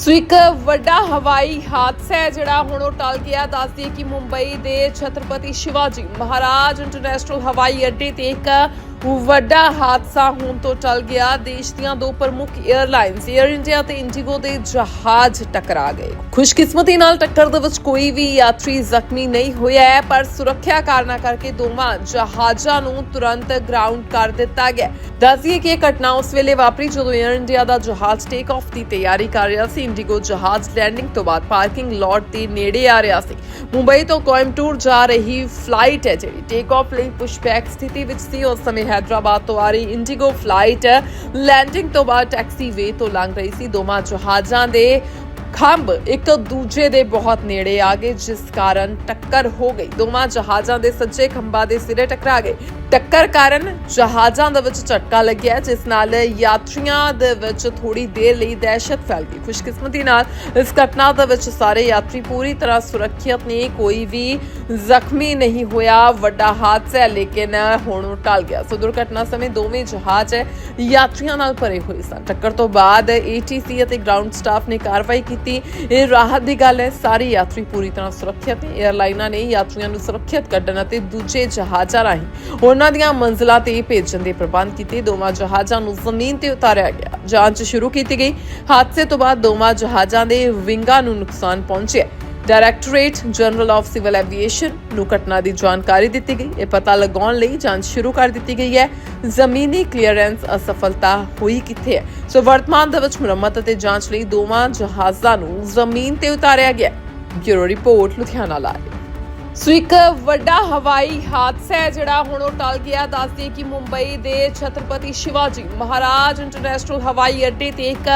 ਸੋ ਇੱਕ ਵੱਡਾ ਹਵਾਈ ਹਾਦਸਾ ਹੈ ਜਿਹੜਾ ਹੁਣ ਉਹ ਟਲ ਗਿਆ। ਦੱਸਦੀ ਕਿ ਮੁੰਬਈ ਦੇ ਛਤਰਪਤੀ ਸ਼ਿਵਾਜੀ ਮਹਾਰਾਜ ਇੰਟਰਨੈਸ਼ਨਲ ਹਵਾਈ ਅੱਡੇ ਤੇ ਇੱਕ ਵੱਡਾ ਹਾਦਸਾ ਹੋਣ ਤੋਂ ਟਲ ਗਿਆ। ਦੇਸ਼ ਦੀਆਂ ਦੋ ਪ੍ਰਮੁੱਖ 에ਅਰਲਾਈਨਸ 에ਅਰ ਇੰਡੀਆ ਤੇ ਇੰਡੀਗੋ ਦੇ ਜਹਾਜ਼ ਟਕਰਾ ਗਏ। ਖੁਸ਼ਕਿਸਮਤੀ ਨਾਲ ਟੱਕਰ ਦੇ ਵਿੱਚ ਕੋਈ ਵੀ ਯਾਤਰੀ ਜ਼ਖਮੀ ਨਹੀਂ ਹੋਇਆ ਹੈ, ਪਰ ਸੁਰੱਖਿਆ ਕਾਰਨਾਂ ਕਰਕੇ ਦੋਵਾਂ ਜਹਾਜ਼ਾਂ ਨੂੰ ਤੁਰੰਤ ਗਰਾਊਂਡ ਕਰ ਦਿੱਤਾ ਗਿਆ ਦੱਸਦੀਏ ਕਿ ਇਹ ਘਟਨਾ ਉਸ ਵੇਲੇ ਵਾਪਰੀ ਜਦੋਂ 에ਅਰ ਇੰਡੀਆ ਦਾ ਜਹਾਜ਼ ਟੇਕ ਆਫ ਦੀ ਤਿਆਰੀ ਕਰ ਰਿਹਾ ਸੀ। ਇੰਡੀਗੋ ਜਹਾਜ਼ ਲੈਂਡਿੰਗ ਤੋਂ ਬਾਅਦ ਪਾਰਕਿੰਗ ਲੋਟ ਦੇ ਨੇੜੇ ਆ ਰਿਹਾ ਸੀ। ਮੁੰਬਈ ਤੋਂ ਕੋਇੰਬਟੂਰ ਜਾ ਰਹੀ ਫਲਾਈਟ ਹੈ, ਜਿਹੜੀ ਟੇਕ ਆਫ ਲਈ ਪੁਸ਼ਬੈਕ ਸਥਿਤੀ ਵਿੱਚ ਸੀ। ਉਸ ਸਮੇਂ ਹੈਦਰਾਬਾਦ ਤੋਂ ਆ ਰਹੀ ਇੰਡੀਗੋ ਫਲਾਈਟ ਲੈਂਡਿੰਗ ਤੋਂ ਬਾਅਦ ਟੈਕਸੀ ਵੇ ਤੋਂ ਲੰਘ ਰਹੀ ਸੀ ਦੋਵਾਂ ਜਹਾਜ਼ਾਂ ਦੇ ਖੰਭ ਇੱਕ ਦੂਜੇ ਦੇ ਬਹੁਤ ਨੇੜੇ ਆ ਗਏ ਜਿਸ ਕਾਰਨ ਟੱਕਰ ਹੋ ਗਈ। ਦੋਵਾਂ ਜਹਾਜ਼ਾਂ ਦੇ ਸੱਜੇ ਖੰਭਾਂ ਦੇ ਸਿਰੇ ਟਕਰਾ ਗਏ। ਟੱਕਰ ਕਾਰਨ ਜਹਾਜ਼ਾਂ ਦੇ ਵਿੱਚ ਝਟਕਾ ਲੱਗਿਆ ਜਿਸ ਨਾਲ ਯਾਤਰੀਆਂ ਦੇ ਵਿੱਚ ਥੋੜੀ ਦੇਰ ਲਈ ਦਹਿਸ਼ਤ ਫੈਲ ਗਈ। ਖੁਸ਼ਕਿਸਮਤੀ ਨਾਲ ਇਸ ਘਟਨਾ ਦੇ ਵਿੱਚ ਸਾਰੇ ਯਾਤਰੀ ਪੂਰੀ ਤਰ੍ਹਾਂ ਸੁਰੱਖਿਅਤ ਨੇ। ਕੋਈ ਵੀ ਜ਼ਖਮੀ ਨਹੀਂ ਹੋਇਆ ਵੱਡਾ ਹਾਦਸਾ ਹੈ, ਲੇਕਿਨ ਹੁਣ ਉਹ ਟਲ ਗਿਆ। ਸੋ ਦੁਰਘਟਨਾ ਸਮੇਂ ਦੋਵੇਂ ਜਹਾਜ਼ ਯਾਤਰੀਆਂ ਨਾਲ ਭਰੇ ਹੋਏ ਸਨ। ਟੱਕਰ ਤੋਂ ਬਾਅਦ ਏਟੀਸੀ ਅਤੇ ਗਰਾਊਂਡ ਸਟਾਫ ਨੇ ਕਾਰਵਾਈ ਕੀਤੀ। ਇਹ ਰਾਹਤ ਦੀ ਗੱਲ ਹੈ, ਸਾਰੇ ਯਾਤਰੀ ਪੂਰੀ ਤਰ੍ਹਾਂ ਸੁਰੱਖਿਅਤ ਨੇ। 에ਅਰਲਾਈਨਾਂ ਨੇ ਯਾਤਰੀਆਂ ਨੂੰ ਸੁਰੱਖਿਅਤ ਕੱਢਣ ਅਤੇ ਦੂਜੇ ਜਹਾਜ਼ਾਂ ਰਾਹੀਂ ਉਹਨਾਂ ਦੀਆਂ ਮੰਜ਼ਿਲਾਂ ਤੇ ਭੇਜਣ ਦੇ ਪ੍ਰਬੰਧ ਕੀਤੇ। ਦੋਵਾਂ ਜਹਾਜ਼ਾਂ ਨੂੰ ਜ਼ਮੀਨ ਤੇ ਉਤਾਰਿਆ ਗਿਆ। ਜਾਂਚ ਸ਼ੁਰੂ ਕੀਤੀ ਗਈ। ਹਾਦਸੇ ਤੋਂ ਬਾਅਦ ਦੋਵਾਂ ਜਹਾਜ਼ਾਂ ਦੇ ਵਿੰਗਾਂ ਨੂੰ ਨੁਕਸਾਨ ਪਹੁੰਚਿਆ। Directorate general of civil aviation ਨੂੰ ਘਟਨਾ ਦੀ ਜਾਣਕਾਰੀ ਦਿੱਤੀ ਗਈ। ਇਹ ਪਤਾ ਲਗਾਉਣ ਲਈ ਜਾਂਚ ਸ਼ੁਰੂ ਕਰ ਦਿੱਤੀ ਗਈ ਹੈ। ਜ਼ਮੀਨੀ ਕਲੀਅਰੈਂਸ ਅਸਫਲਤਾ ਹੋਈ ਕਿੱਥੇ ਹੈ? ਸੋ ਵਰਤਮਾਨ ਦੇ ਵਿੱਚ ਮੁਰੰਮਤ ਅਤੇ ਜਾਂਚ ਲਈ ਦੋਵਾਂ ਜਹਾਜ਼ਾਂ ਨੂੰ ਜ਼ਮੀਨ ਤੇ ਉਤਾਰਿਆ ਗਿਆ। Bureau report, Ludhiana live so ਇੱਕ ਵੱਡਾ ਹਵਾਈ ਹਾਦਸਾ ਹੈ, ਜਿਹੜਾ ਹੁਣ ਉਹ ਟਲ ਗਿਆ। ਦੱਸਦੀ ਕਿ ਮੁੰਬਈ ਦੇ ਛਤਰਪਤੀ ਸ਼ਿਵਾਜੀ ਮਹਾਰਾਜ ਇੰਟਰਨੈਸ਼ਨਲ ਹਵਾਈ ਅੱਡੇ ਤੇ ਇੱਕ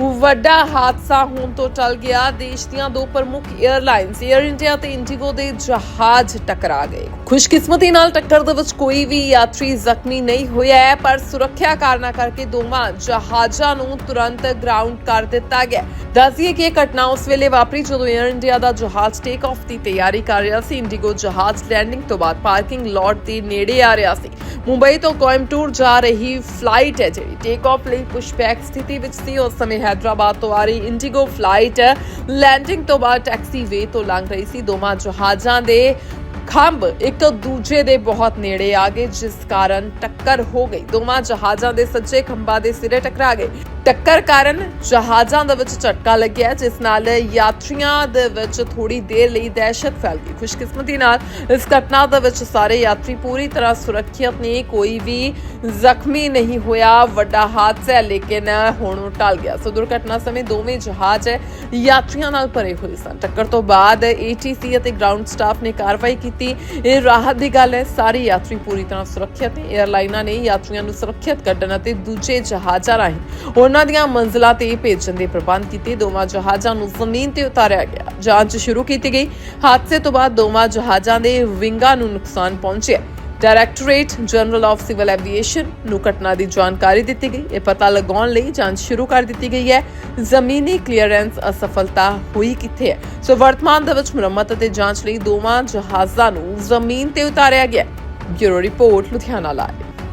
ਵੱਡਾ ਹਾਦਸਾ ਹੋਣ ਤੋਂ ਟਲ ਗਿਆ। ਦੇਸ਼ ਦੀਆਂ ਦੋ ਪ੍ਰਮੁੱਖ 에ਅਰਲਾਈਨਸ 에ਅਰ ਇੰਡੀਆ ਤੇ ਇੰਡੀਗੋ ਦੇ ਜਹਾਜ਼ ਟਕਰਾ ਗਏ। ਖੁਸ਼ਕਿਸਮਤੀ ਨਾਲ ਟੱਕਰ ਦੇ ਵਿੱਚ ਕੋਈ ਵੀ ਯਾਤਰੀ ਜ਼ਖਮੀ ਨਹੀਂ ਹੋਇਆ ਹੈ, ਪਰ ਸੁਰੱਖਿਆ ਕਾਰਨਾਂ ਕਰਕੇ ਦੋਵਾਂ ਜਹਾਜ਼ਾਂ ਨੂੰ ਤੁਰੰਤ ਗਰਾਊਂਡ ਕਰ ਦਿੱਤਾ ਗਿਆ। ਦੱਸਦੀਏ ਕਿ ਇਹ ਘਟਨਾ ਉਸ ਵੇਲੇ ਵਾਪਰੀ ਜਦੋਂ 에ਅਰ ਇੰਡੀਆ ਦਾ ਜਹਾਜ਼ ਟੇਕ ਆਫ ਦੀ ਤਿਆਰੀ ਕਰ ਰਿਹਾ ਸੀ। ਇੰਡੀਗੋ ਜਹਾਜ਼ ਲੈਂਡਿੰਗ ਤੋਂ ਬਾਅਦ ਪਾਰਕਿੰਗ ਲੋਟ ਦੇ ਨੇੜੇ ਆ ਰਿਹਾ ਸੀ। ਮੁੰਬਈ ਤੋਂ ਕੋਇਮਟੂਰ ਜਾ ਰਹੀ ਫਲਾਈਟ ਹੈ ਜਿਹੜੀ ਟੇਕ ਆਫ ਲਈ ਪੁਸ਼ਬੈਕ ਸਥਿਤੀ ਵਿੱਚ ਸੀ। ਉਸ ਸਮੇਂ ਹੈਦਰਾਬਾਦ ਤੋਂ ਆ ਰਹੀ ਇੰਡੀਗੋ ਫਲਾਈਟ ਲੈਂਡਿੰਗ ਤੋਂ ਬਾਅਦ ਟੈਕਸੀ ਵੇ ਤੋਂ ਲੰਘ ਰਹੀ ਸੀ ਦੋਵਾਂ ਜਹਾਜ਼ਾਂ ਦੇ ਖੰਭ ਇੱਕ ਦੂਜੇ ਦੇ ਬਹੁਤ ਨੇੜੇ ਆ ਗਏ ਜਿਸ ਕਾਰਨ ਟੱਕਰ ਹੋ ਗਈ ਦੋਵਾਂ ਜਹਾਜ਼ਾਂ ਦੇ ਸੱਜੇ ਖੰਭਾਂ ਦੇ ਸਿਰੇ ਟਕਰਾ ਗਏ ਟੱਕਰ ਕਾਰਨ ਜਹਾਜ਼ਾਂ ਦੇ ਵਿੱਚ ਝਟਕਾ ਲੱਗਿਆ ਜਿਸ ਨਾਲ ਯਾਤਰੀਆਂ ਦੇ ਵਿੱਚ ਥੋੜੀ ਦੇਰ ਲਈ ਦਹਿਸ਼ਤ ਫੈਲ ਗਈ। ਖੁਸ਼ਕਿਸਮਤੀ ਨਾਲ ਇਸ ਘਟਨਾ ਦੇ ਵਿੱਚ ਸਾਰੇ ਯਾਤਰੀ ਪੂਰੀ ਤਰ੍ਹਾਂ ਸੁਰੱਖਿਅਤ ਨੇ। ਕੋਈ ਵੀ ਜ਼ਖਮੀ ਨਹੀਂ ਹੋਇਆ ਵੱਡਾ ਹਾਦਸਾ ਹੈ, ਲੇਕਿਨ ਹੁਣ ਉਹ ਟਲ ਗਿਆ। ਸੋ ਦੁਰਘਟਨਾ ਸਮੇਂ ਦੋਵੇਂ ਜਹਾਜ਼ ਯਾਤਰੀਆਂ ਨਾਲ ਭਰੇ ਹੋਏ ਸਨ। ਟੱਕਰ ਤੋਂ ਬਾਅਦ ਏਟੀਸੀ ਅਤੇ ਗਰਾਊਂਡ ਸਟਾਫ ਨੇ ਕਾਰਵਾਈ ਕੀਤੀ। ਇਹ ਰਾਹਤ ਦੀ ਗੱਲ ਹੈ ਸਾਰੇ ਯਾਤਰੀ ਪੂਰੀ ਤਰ੍ਹਾਂ ਸੁਰੱਖਿਅਤ ਨੇ। 에ਅਰਲਾਈਨਾਂ ਨੇ ਯਾਤਰੀਆਂ ਨੂੰ ਸੁਰੱਖਿਅਤ ਕੱਢਣ ਅਤੇ ਦੂਜੇ ਜਹਾਜ਼ਾਂ ਰਾਹੀਂ ਉਹਨਾਂ ਦੀਆਂ ਮੰਜ਼ਿਲਾਂ ਤੇ ਭੇਜਣ ਦੇ ਪ੍ਰਬੰਧ ਕੀਤੇ। ਦੋਵਾਂ ਜਹਾਜ਼ਾਂ ਨੂੰ ਜ਼ਮੀਨ ਤੇ ਉਤਾਰਿਆ ਗਿਆ। ਜਾਂਚ ਸ਼ੁਰੂ ਕੀਤੀ ਗਈ। ਹਾਦਸੇ ਤੋਂ ਬਾਅਦ ਦੋਵਾਂ ਜਹਾਜ਼ਾਂ ਦੇ ਵਿੰਗਾਂ ਨੂੰ ਨੁਕਸਾਨ ਪਹੁੰਚਿਆ। Directorate general of civil aviation ਨੂੰ ਘਟਨਾ ਦੀ ਜਾਣਕਾਰੀ ਦਿੱਤੀ ਗਈ। ਇਹ ਪਤਾ ਲਗਾਉਣ ਲਈ ਜਾਂਚ ਸ਼ੁਰੂ ਕਰ ਦਿੱਤੀ ਗਈ ਹੈ। ਜ਼ਮੀਨੀ ਕਲੀਅਰੈਂਸ ਅਸਫਲਤਾ ਹੋਈ ਕਿੱਥੇ ਹੈ? ਸੋ ਵਰਤਮਾਨ ਦੇ ਵਿੱਚ ਮੁਰੰਮਤ ਅਤੇ ਜਾਂਚ ਲਈ ਦੋਵਾਂ ਜਹਾਜ਼ਾਂ ਨੂੰ ਜ਼ਮੀਨ ਤੇ ਉਤਾਰਿਆ ਗਿਆ। Bureau report, Ludhiana live.